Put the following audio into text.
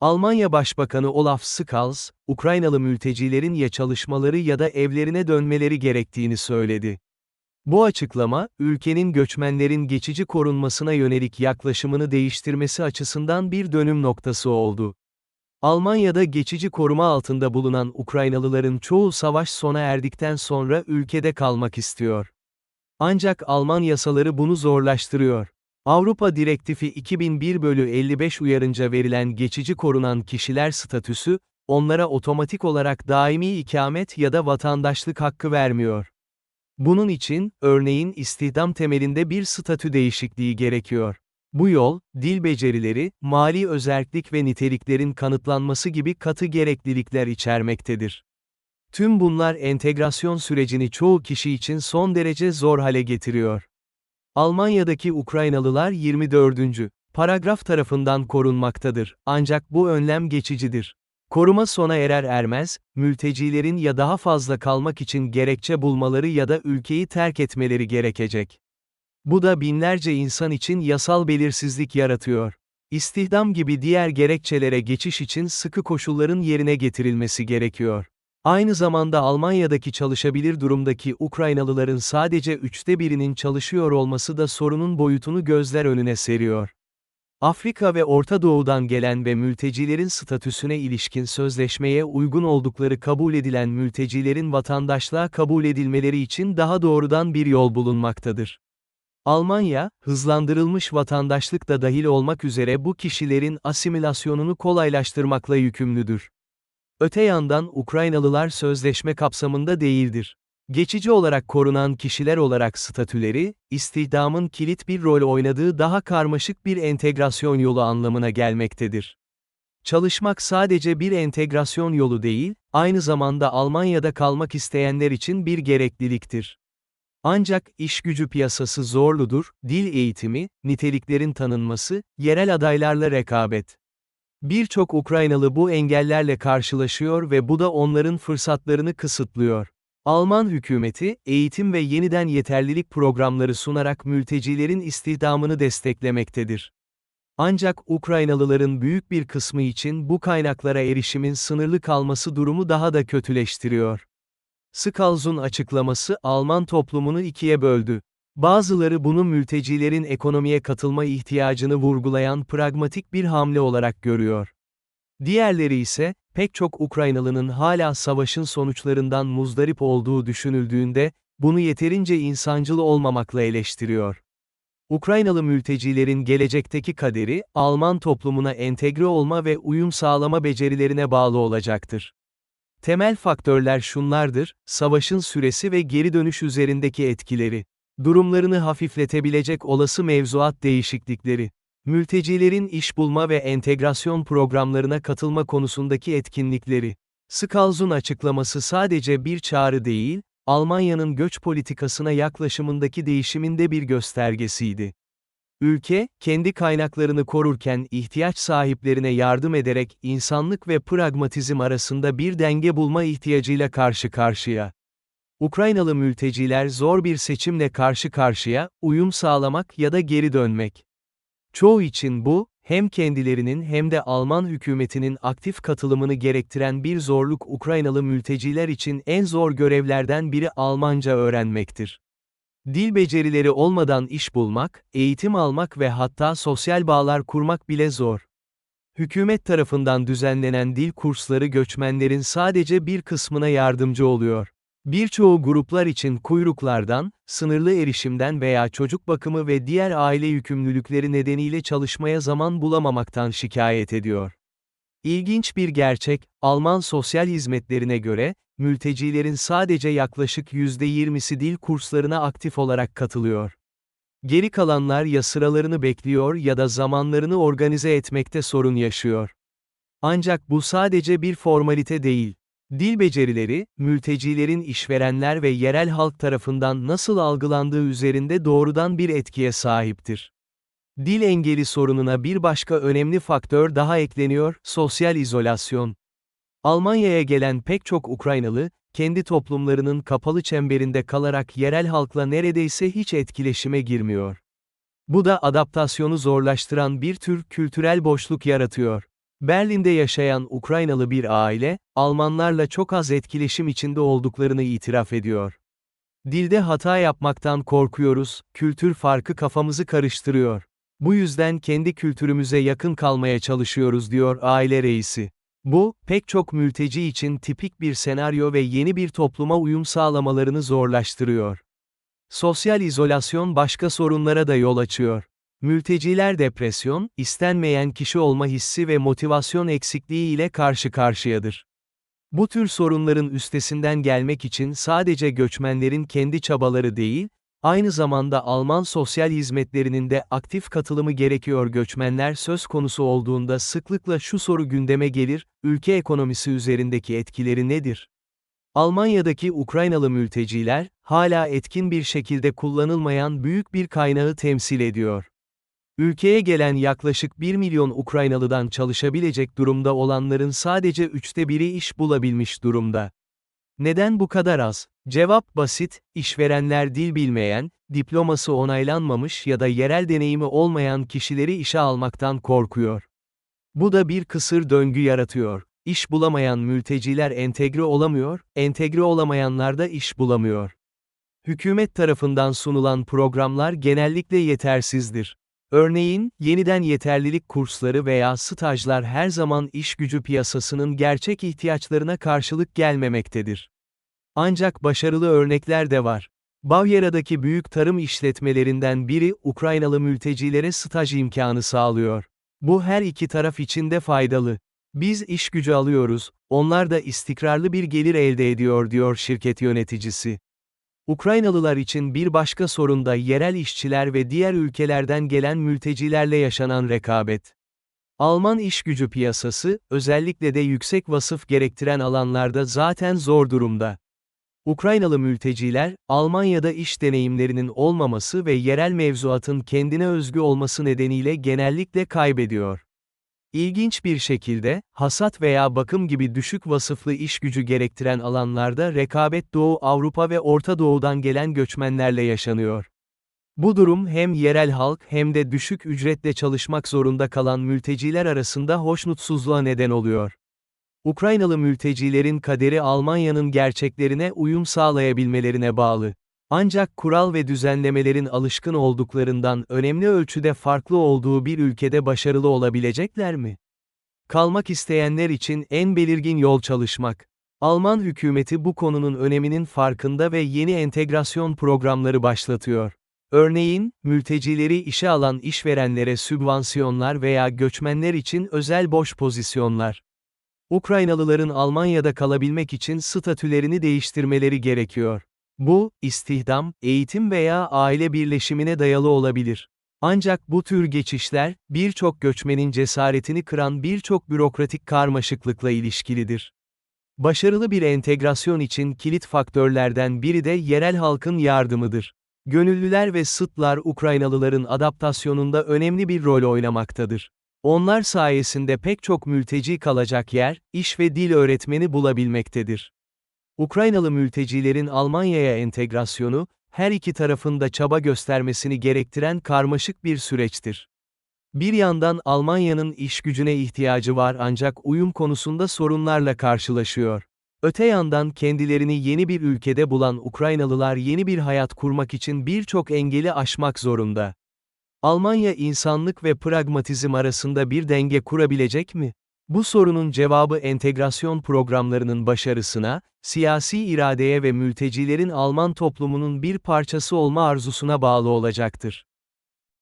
Almanya Başbakanı Olaf Scholz, Ukraynalı mültecilerin ya çalışmaları ya da evlerine dönmeleri gerektiğini söyledi. Bu açıklama, ülkenin göçmenlerin geçici korunmasına yönelik yaklaşımını değiştirmesi açısından bir dönüm noktası oldu. Almanya'da geçici koruma altında bulunan Ukraynalıların çoğu savaş sona erdikten sonra ülkede kalmak istiyor. Ancak Alman yasaları bunu zorlaştırıyor. Avrupa Direktifi 2001 bölü 55 uyarınca verilen geçici korunan kişiler statüsü, onlara otomatik olarak daimi ikamet ya da vatandaşlık hakkı vermiyor. Bunun için, örneğin istihdam temelinde bir statü değişikliği gerekiyor. Bu yol, dil becerileri, mali özellik ve niteliklerin kanıtlanması gibi katı gereklilikler içermektedir. Tüm bunlar entegrasyon sürecini çoğu kişi için son derece zor hale getiriyor. Almanya'daki Ukraynalılar 24. paragraf tarafından korunmaktadır, ancak bu önlem geçicidir. Koruma sona erer ermez, mültecilerin ya daha fazla kalmak için gerekçe bulmaları ya da ülkeyi terk etmeleri gerekecek. Bu da binlerce insan için yasal belirsizlik yaratıyor. İstihdam gibi diğer gerekçelere geçiş için sıkı koşulların yerine getirilmesi gerekiyor. Aynı zamanda Almanya'daki çalışabilir durumdaki Ukraynalıların sadece üçte birinin çalışıyor olması da sorunun boyutunu gözler önüne seriyor. Afrika ve Orta Doğu'dan gelen ve mültecilerin statüsüne ilişkin sözleşmeye uygun oldukları kabul edilen mültecilerin vatandaşlığa kabul edilmeleri için daha doğrudan bir yol bulunmaktadır. Almanya, hızlandırılmış vatandaşlık da dahil olmak üzere bu kişilerin asimilasyonunu kolaylaştırmakla yükümlüdür. Öte yandan Ukraynalılar sözleşme kapsamında değildir. Geçici olarak korunan kişiler olarak statüleri, istihdamın kilit bir rol oynadığı daha karmaşık bir entegrasyon yolu anlamına gelmektedir. Çalışmak sadece bir entegrasyon yolu değil, aynı zamanda Almanya'da kalmak isteyenler için bir gerekliliktir. Ancak iş gücü piyasası zorludur, dil eğitimi, niteliklerin tanınması, yerel adaylarla rekabet. Birçok Ukraynalı bu engellerle karşılaşıyor ve bu da onların fırsatlarını kısıtlıyor. Alman hükümeti, eğitim ve yeniden yeterlilik programları sunarak mültecilerin istihdamını desteklemektedir. Ancak Ukraynalıların büyük bir kısmı için bu kaynaklara erişimin sınırlı kalması durumu daha da kötüleştiriyor. Skalz'un açıklaması Alman toplumunu ikiye böldü. Bazıları bunu mültecilerin ekonomiye katılma ihtiyacını vurgulayan pragmatik bir hamle olarak görüyor. Diğerleri ise, pek çok Ukraynalı'nın hala savaşın sonuçlarından muzdarip olduğu düşünüldüğünde, bunu yeterince insancıl olmamakla eleştiriyor. Ukraynalı mültecilerin gelecekteki kaderi, Alman toplumuna entegre olma ve uyum sağlama becerilerine bağlı olacaktır. Temel faktörler şunlardır, savaşın süresi ve geri dönüş üzerindeki etkileri. Durumlarını hafifletebilecek olası mevzuat değişiklikleri. Mültecilerin iş bulma ve entegrasyon programlarına katılma konusundaki etkinlikleri. Skalz'un açıklaması sadece bir çağrı değil, Almanya'nın göç politikasına yaklaşımındaki değişiminde bir göstergesiydi. Ülke, kendi kaynaklarını korurken ihtiyaç sahiplerine yardım ederek insanlık ve pragmatizm arasında bir denge bulma ihtiyacıyla karşı karşıya. Ukraynalı mülteciler zor bir seçimle karşı karşıya, uyum sağlamak ya da geri dönmek. Çoğu için bu, hem kendilerinin hem de Alman hükümetinin aktif katılımını gerektiren bir zorluk Ukraynalı mülteciler için en zor görevlerden biri Almanca öğrenmektir. Dil becerileri olmadan iş bulmak, eğitim almak ve hatta sosyal bağlar kurmak bile zor. Hükümet tarafından düzenlenen dil kursları göçmenlerin sadece bir kısmına yardımcı oluyor. Birçoğu gruplar için kuyruklardan, sınırlı erişimden veya çocuk bakımı ve diğer aile yükümlülükleri nedeniyle çalışmaya zaman bulamamaktan şikayet ediyor. İlginç bir gerçek, Alman sosyal hizmetlerine göre, mültecilerin sadece yaklaşık %20'si dil kurslarına aktif olarak katılıyor. Geri kalanlar ya sıralarını bekliyor ya da zamanlarını organize etmekte sorun yaşıyor. Ancak bu sadece bir formalite değil. Dil becerileri, mültecilerin işverenler ve yerel halk tarafından nasıl algılandığı üzerinde doğrudan bir etkiye sahiptir. Dil engeli sorununa bir başka önemli faktör daha ekleniyor, sosyal izolasyon. Almanya'ya gelen pek çok Ukraynalı, kendi toplumlarının kapalı çemberinde kalarak yerel halkla neredeyse hiç etkileşime girmiyor. Bu da adaptasyonu zorlaştıran bir tür kültürel boşluk yaratıyor. Berlin'de yaşayan Ukraynalı bir aile, Almanlarla çok az etkileşim içinde olduklarını itiraf ediyor. Dilde hata yapmaktan korkuyoruz, kültür farkı kafamızı karıştırıyor. Bu yüzden kendi kültürümüze yakın kalmaya çalışıyoruz diyor aile reisi. Bu, pek çok mülteci için tipik bir senaryo ve yeni bir topluma uyum sağlamalarını zorlaştırıyor. Sosyal izolasyon başka sorunlara da yol açıyor. Mülteciler depresyon, istenmeyen kişi olma hissi ve motivasyon eksikliği ile karşı karşıyadır. Bu tür sorunların üstesinden gelmek için sadece göçmenlerin kendi çabaları değil, aynı zamanda Alman sosyal hizmetlerinin de aktif katılımı gerekiyor göçmenler söz konusu olduğunda sıklıkla şu soru gündeme gelir, ülke ekonomisi üzerindeki etkileri nedir? Almanya'daki Ukraynalı mülteciler, hala etkin bir şekilde kullanılmayan büyük bir kaynağı temsil ediyor. Ülkeye gelen yaklaşık 1 milyon Ukraynalıdan çalışabilecek durumda olanların sadece üçte biri iş bulabilmiş durumda. Neden bu kadar az? Cevap basit, işverenler dil bilmeyen, diploması onaylanmamış ya da yerel deneyimi olmayan kişileri işe almaktan korkuyor. Bu da bir kısır döngü yaratıyor. İş bulamayan mülteciler entegre olamıyor, entegre olamayanlar da iş bulamıyor. Hükümet tarafından sunulan programlar genellikle yetersizdir. Örneğin, yeniden yeterlilik kursları veya stajlar her zaman iş gücü piyasasının gerçek ihtiyaçlarına karşılık gelmemektedir. Ancak başarılı örnekler de var. Bavyera'daki büyük tarım işletmelerinden biri Ukraynalı mültecilere staj imkanı sağlıyor. Bu her iki taraf için de faydalı. Biz iş gücü alıyoruz, onlar da istikrarlı bir gelir elde ediyor diyor şirket yöneticisi. Ukraynalılar için bir başka sorun da yerel işçiler ve diğer ülkelerden gelen mültecilerle yaşanan rekabet. Alman iş gücü piyasası, özellikle de yüksek vasıf gerektiren alanlarda zaten zor durumda. Ukraynalı mülteciler, Almanya'da iş deneyimlerinin olmaması ve yerel mevzuatın kendine özgü olması nedeniyle genellikle kaybediyor. İlginç bir şekilde, hasat veya bakım gibi düşük vasıflı iş gücü gerektiren alanlarda rekabet Doğu Avrupa ve Orta Doğu'dan gelen göçmenlerle yaşanıyor. Bu durum hem yerel halk hem de düşük ücretle çalışmak zorunda kalan mülteciler arasında hoşnutsuzluğa neden oluyor. Ukraynalı mültecilerin kaderi Almanya'nın gerçeklerine uyum sağlayabilmelerine bağlı. Ancak kural ve düzenlemelerin alışkın olduklarından önemli ölçüde farklı olduğu bir ülkede başarılı olabilecekler mi? Kalmak isteyenler için en belirgin yol çalışmak. Alman hükümeti bu konunun öneminin farkında ve yeni entegrasyon programları başlatıyor. Örneğin, mültecileri işe alan işverenlere sübvansiyonlar veya göçmenler için özel boş pozisyonlar. Ukraynalıların Almanya'da kalabilmek için statülerini değiştirmeleri gerekiyor. Bu, istihdam, eğitim veya aile birleşimine dayalı olabilir. Ancak bu tür geçişler, birçok göçmenin cesaretini kıran birçok bürokratik karmaşıklıkla ilişkilidir. Başarılı bir entegrasyon için kilit faktörlerden biri de yerel halkın yardımıdır. Gönüllüler ve sıtlar Ukraynalıların adaptasyonunda önemli bir rol oynamaktadır. Onlar sayesinde pek çok mülteci kalacak yer, iş ve dil öğretmeni bulabilmektedir. Ukraynalı mültecilerin Almanya'ya entegrasyonu, her iki tarafın da çaba göstermesini gerektiren karmaşık bir süreçtir. Bir yandan Almanya'nın iş gücüne ihtiyacı var ancak uyum konusunda sorunlarla karşılaşıyor. Öte yandan kendilerini yeni bir ülkede bulan Ukraynalılar yeni bir hayat kurmak için birçok engeli aşmak zorunda. Almanya insanlık ve pragmatizm arasında bir denge kurabilecek mi? Bu sorunun cevabı entegrasyon programlarının başarısına, siyasi iradeye ve mültecilerin Alman toplumunun bir parçası olma arzusuna bağlı olacaktır.